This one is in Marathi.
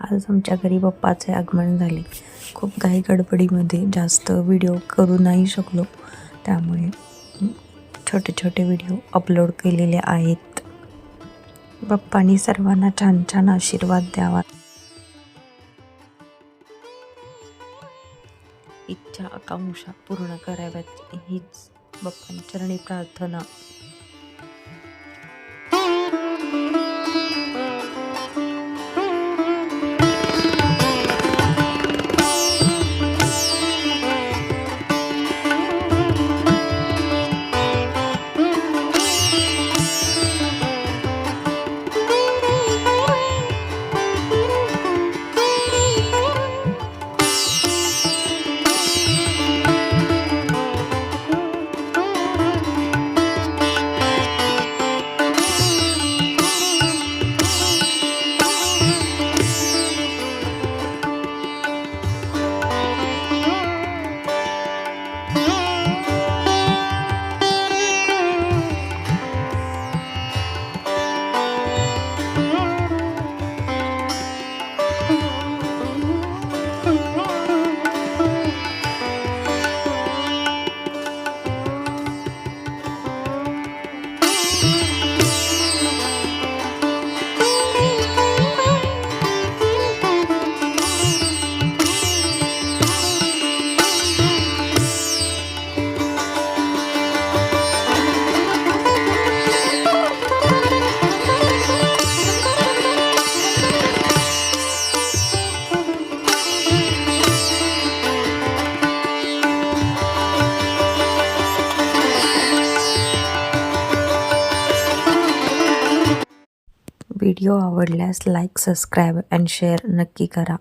आज आमच्या घरी बाप्पाचे आगमन झाले. खूप काही गडबडीमध्ये जास्त व्हिडिओ करू नाही शकलो. त्यामुळे छोटे छोटे व्हिडिओ अपलोड केलेले आहेत. बाप्पानी सर्वांना छान छान आशीर्वाद द्यावा. इच्छा आकांक्षा पूर्ण कराव्यात. हीच बाप्पांचरणी प्रार्थना. व्हिडिओ आवडल्यास लाइक सब्सक्राइब एंड शेयर नक्की करा